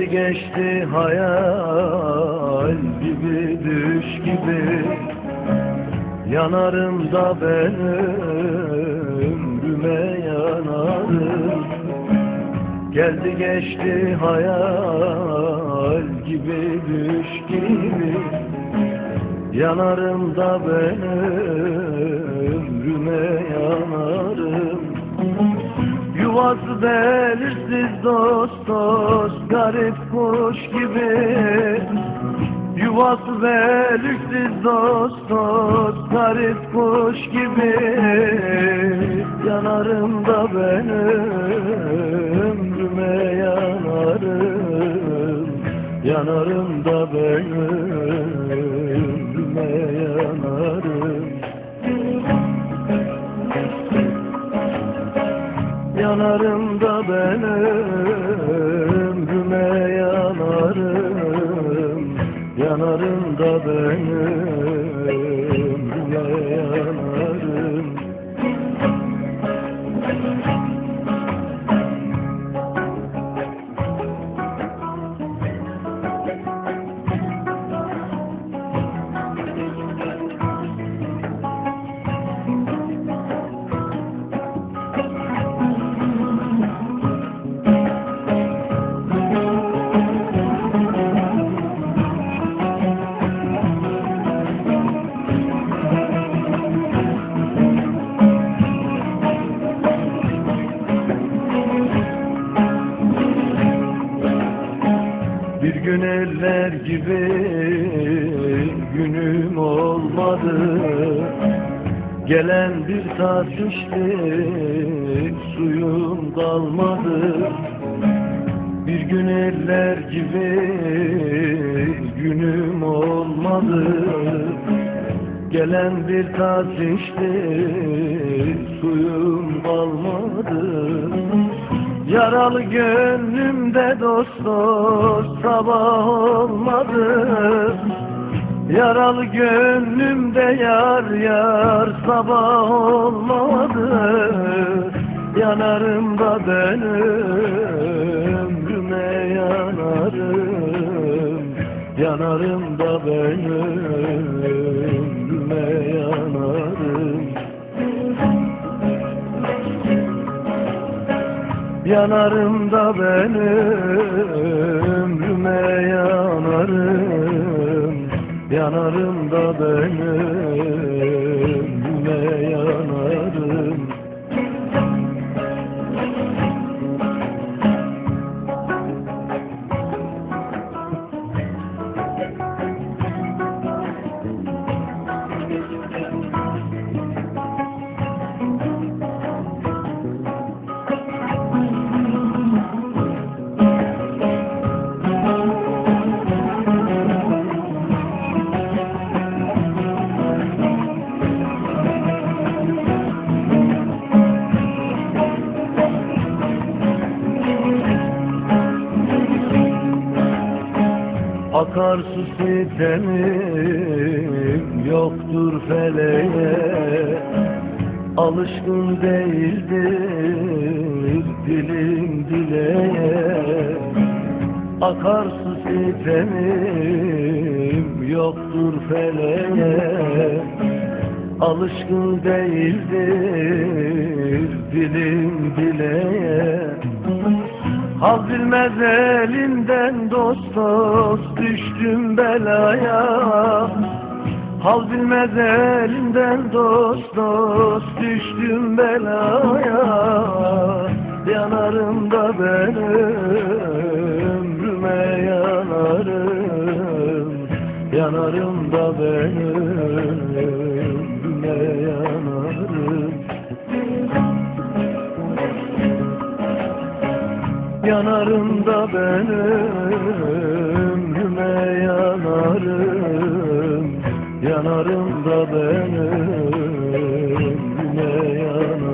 Geldi geçti hayal gibi düş gibi. Yanarım da ben ömrüme yanarım. Geldi geçti hayal gibi düş gibi. Yanarım da ben ömrüme yanarım. Yuvası belirsiz dost dost garip kuş gibi. Yuvası belirsiz dost dost garip kuş gibi. Yanarım da ben ömrüme yanarım. Yanarım da ben Yanarım da ben ömrüme yanarım. Yanarım da ben ömrüme yanarım gün eller gibi günüm olmadı. Gelen bir tas içtik suyum kalmadı Bir gün eller gibi günüm olmadı. Gelen bir tas içtik suyum kalmadı Yaralı gönlümde dost dost sabah olmadı. Yaralı gönlümde yar yar sabah olmadı. Yanarım da ben ömrüme yanarım. Yanarım da ben ömrüme yanarım Yanarım da ben ömrüme yanarım Yanarım da ben Akarsu sitemim yoktur feleğe. Alışkın değildir dilim dileğe. Akarsu sitemim yoktur feleğe. Alışkın değildir dilim dileğe Hal bilmez elinden dost dost düştüm belaya. Hal bilmez elinden dost dost düştüm belaya. Yanarım da ben ömrüme yanarım. Yanarım da ben yanarım da ben ömrüme yanarım. Yanarım da ben ömrüme yanarım.